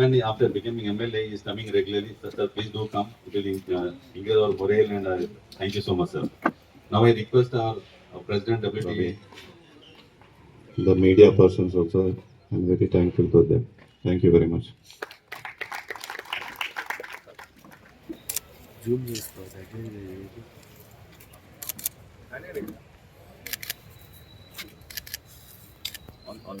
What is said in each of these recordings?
even after becoming MLA, he is coming regularly. Sir, sir, please do come. It will uh, increase our morale and uh, thank you so much, sir. Now I request our, our President Deputy. the media persons also, I'm very thankful to them. Thank you very much. On, on.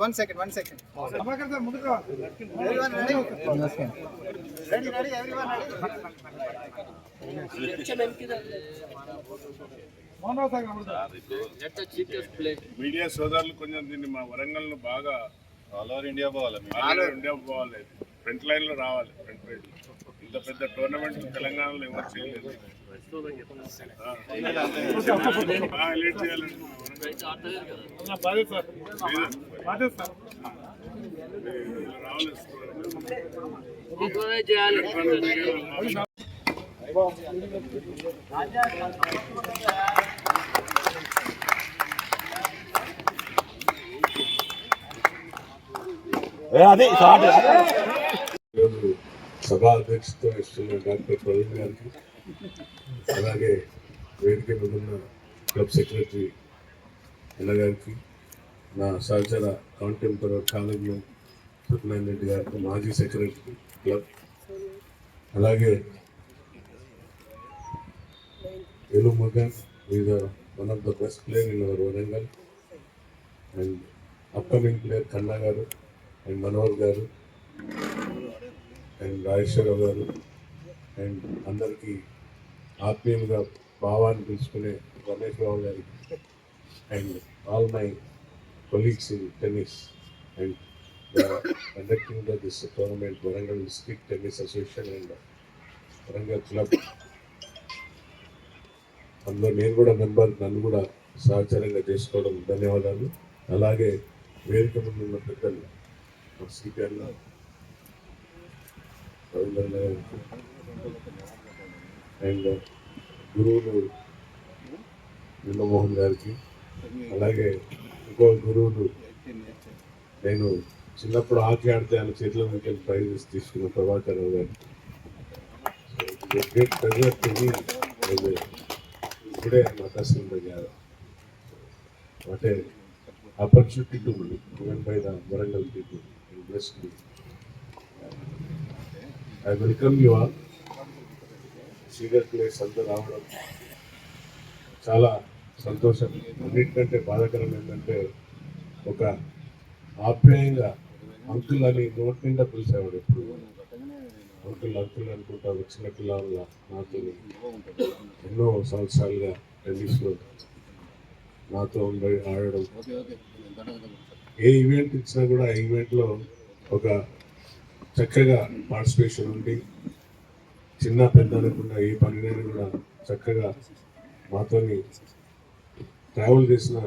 One second one second media సోదరులు కొంచెం దీన్ని మా వరంగల్ బాగా all over India పోవాలి. India పోవాలి. Front లైన్లో రావాలి. Front page ఇంత పెద్ద టోర్నమెంట్ తెలంగాణలో ఎవరు చేయలేదు. ఆ. బాగా హైలైట్ చేయాలండి. రావాలి ఈరోజు సభా అధ్యక్షత వహిస్తున్న డాక్టర్ ప్రవీణ్ గారికి అలాగే వేదిక మీద ఉన్న క్లబ్ సెక్రటరీ అన్నగారికి నా సహచర కాంటెంపరీ కాలేజీలో సత్యనారాయణ రెడ్డి గారికి మాజీ సెక్రటరీ క్లబ్. అలాగే ఎలు Magan is one of the best player in our Warangal. And upcoming player Kanna గారు అండ్ మనోహర్ గారు. అండ్ రాజేశ్వరరావు గారు అండ్ అందరికీ ఆత్మీయులుగా భావాన్ని పిలుచుకునే రమేష్ బాబు గారికి and all my colleagues in tennis and conducting the this tournament Warangal district tennis association and Warangal club. అందులో నేను కూడా మెంబర్ నన్ను కూడా సహచరంగా చేసుకోవడం ధన్యవాదాలు. అలాగే వేదిక ముందు ఉన్న పెద్దలు స్పీకర్లు అండ్ గురువులు నిమ్మమోహన్ గారికి అలాగే ఇంకో గురువులు నేను చిన్నప్పుడు హాకీ ఆడితే ఆయన చేతిలో నుంచి ప్రైజెస్ తీసుకున్న ప్రభాకర్ రావు గారు. గ్రేట్ ప్రెజర్ టు ఇప్పుడే అవకాశం గారు. అంటే opportunity to given by the Warangal people bless me I welcome you all senior players అంతా రావడం చాలా సంతోషం. అన్నిటికంటే బాధాకరం ఏంటంటే ఒక ఆప్యాయంగా అంకుల్ అని నోటి నిండా పిలిచేవాడు ఎప్పుడు. అంకుల్ అంకుల్ అనుకుంటా వచ్చిన పిల్లల నాతో ఎన్నో సంవత్సరాలుగా టెన్నిస్లో నాతో ఉండి ఆడడం. ఏ ఈవెంట్ ఇచ్చినా కూడా ఆ ఈవెంట్లో ఒక చక్కగా పార్టిసిపేషన్ ఉండి చిన్న పెద్ద అనకుండా ఏ పనినైనా కూడా చక్కగా మాతోని ట్రావెల్ చేసిన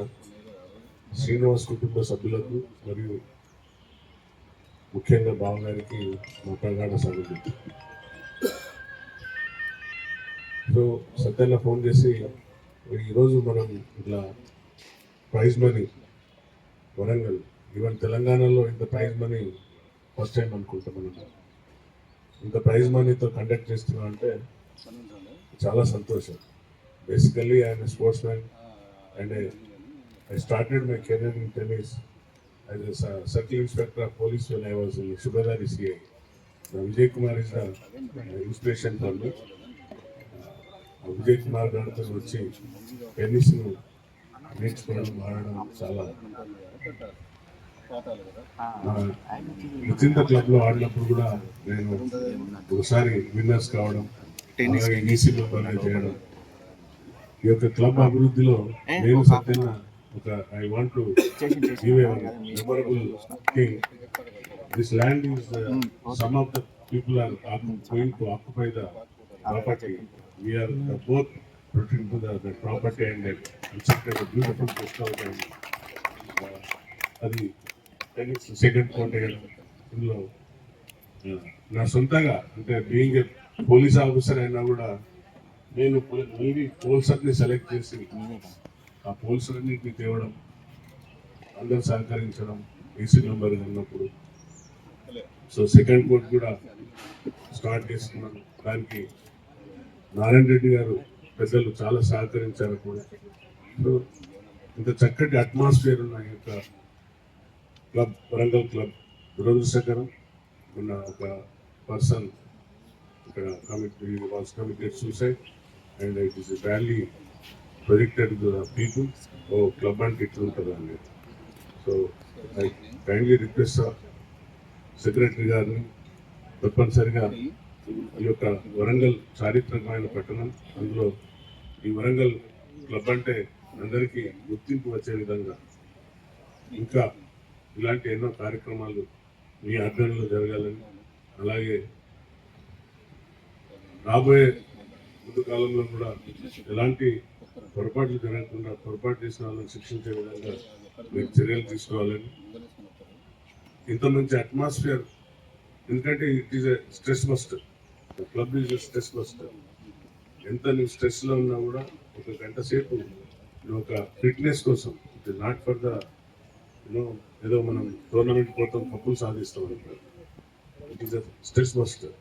శ్రీనివాస్ కుటుంబ సభ్యులకు మరియు ముఖ్యంగా బావగారికి మా ప్రగాఢ సాగుతుంది సో సత్యన్న ఫోన్ చేసి ఈరోజు మనం ఇట్లా ప్రైజ్ మనీ వరంగల్ ఈవెన్ తెలంగాణలో ఇంత ప్రైజ్ మనీ ఫస్ట్ టైం అనుకుంటాం మనం. ఇంత ప్రైజ్ మనీతో కండక్ట్ చేస్తున్నాం అంటే చాలా సంతోషం. Basically I'm sports man and I started my career in tennis as circle inspector of police when I was in Subedari CI Vijay Kumar is the inspiration for me Vijay Kumar గారితో వచ్చి టెన్నిస్ను నేర్చుకోవడం ఆడడం చాలా with క్లబ్లో ఆడినప్పుడు కూడా నేను ఒకసారి విన్నర్స్ కావడం అలాగే ఈసీ మెంబర్ చేయడం. ఈ యొక్క క్లబ్ అభివృద్ధిలో నేను సత్యన ఒక I want to give a memorable thing. This land is some of the people are going to occupy the property we are both protecting to the, the property and uh, constructed a beautiful guest house and uh, అది second court ఇందులో నా సొంతంగా అంటే being police officer అయినా కూడా నేను మీది పోల్సర్ని select చేసి ఆ పోల్సర్ని తేవడం అందరు సహకరించడం ఏసీ నెంబర్ ఉన్నప్పుడు. సో సెకండ్ కోర్ట్ కూడా స్టార్ట్ చేసుకున్నాను. దానికి నారాయణ రెడ్డి గారు పెద్దలు చాలా సహకరించారు కూడా. సో ఇంత చక్కటి అట్మాస్ఫియర్ ఉన్న యొక్క క్లబ్ వరంగల్ క్లబ్ దురదృష్టకరం. ఉన్న ఒక పర్సన్ ఇక్కడ committee was committed suicide and it is badly projected to the people. Oh club అంటే ఇట్లా ఉంటుంది అండి so I kindly request secretary గారిని తప్పనిసరిగా ఈ యొక్క వరంగల్ చారిత్రకమైన పట్టణం అందులో ఈ వరంగల్ క్లబ్ అంటే అందరికీ గుర్తింపు వచ్చే విధంగా ఇంకా ఇలాంటి ఎన్నో కార్యక్రమాలు మీ ఆధ్వర్యంలో జరగాలని అలాగే రాబోయే ముందు కాలంలో కూడా ఎలాంటి పొరపాట్లు జరగకుండా పొరపాటు చేసిన వాళ్ళని శిక్షించే విధంగా మీరు చర్యలు తీసుకోవాలని. ఇంత మంచి అట్మాస్ఫియర్ ఎందుకంటే it is stress buster club is stress buster ఎంత నువ్వు స్ట్రెస్లో ఉన్నా కూడా ఒక గంట సేపు ఒక ఫిట్నెస్ కోసం ఇట్ నాట్ ఫర్ ద ఏదో మనం టోర్నమెంట్ పోతాం కప్పులు సాధిస్తాం అనుకో ఇట్ ఈస్ స్ట్రెస్ బస్టర్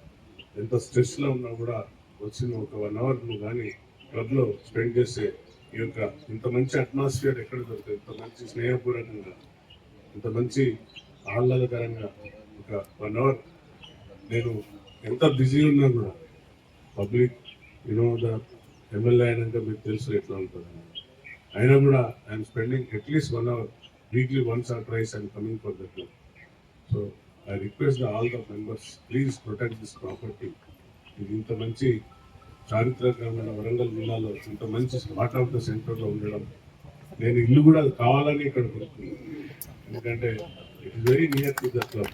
ఎంత స్ట్రెస్లో ఉన్నా కూడా వచ్చిన ఒక వన్ అవర్ నువ్వు కానీ క్లబ్లో స్పెండ్ చేసే ఈ యొక్క ఇంత మంచి అట్మాస్ఫియర్ ఎక్కడ దొరుకుతుంది? ఇంత మంచి స్నేహపూర్వకంగా ఇంత మంచి ఆహ్లాదకరంగా ఒక వన్ అవర్ నేను ఎంత బిజీ ఉన్నా కూడా పబ్లిక్ యూనో ద ఎమ్మెల్యే అయినాక మీకు తెలుసు ఎట్లా ఉంటుంది అయినా కూడా I'm spending at least one hour weekly once or price and coming for the club so I request all the members please protect this property ఇది ఇంత మంచి చారిత్రకమైన వరంగల్ జిల్లాలో ఇంత మంచి స్మార్ట్ ఆఫ్ ద సెంటర్లో ఉండడం. నేను ఇల్లు కూడా కావాలని ఇక్కడ కోరుకున్నాను ఎందుకంటే it is very near to the club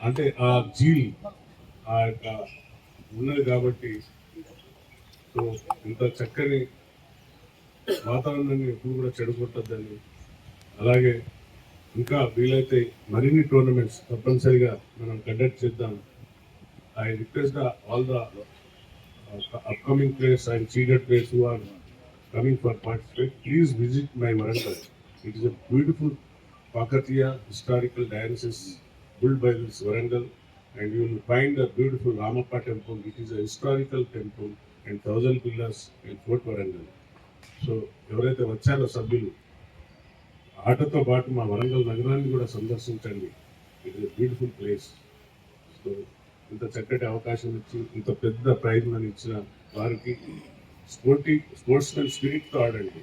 అంటే ఆ జీల్ ఆ యొక్క ఉన్నది కాబట్టి సో ఇంత చక్కని వాతావరణాన్ని ఎప్పుడు కూడా చెడగొట్టద్దని అలాగే ఇంకా వీలైతే మరిన్ని టోర్నమెంట్స్ తప్పనిసరిగా మనం కండక్ట్ చేద్దాం. I request all the upcoming players and seeded players are coming for participate please visit my Warangal it is a beautiful Kakatiya historical dialysis built by this Warangal and you will find a beautiful Ramappa temple it is a historical temple and thousand pillars and fort Warangal so ఎవరైతే వచ్చారో సభ్యులు ఆటతో పాటు మా వరంగల్ నగరాన్ని కూడా సందర్శించండి. It is beautiful place so ఇంత చక్కటి అవకాశం ఇచ్చి ఇంత పెద్ద ప్రైజ్ ఇచ్చిన వారికి స్పోర్టి స్పోర్ట్స్ మెన్ స్పిరిట్తో ఆడండి.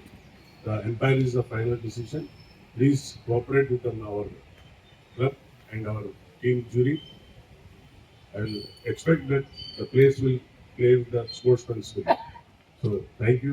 The umpire is the final decision please cooperate with our club and our team jury I will expect that the players will play with the sportsmen spirit so thank you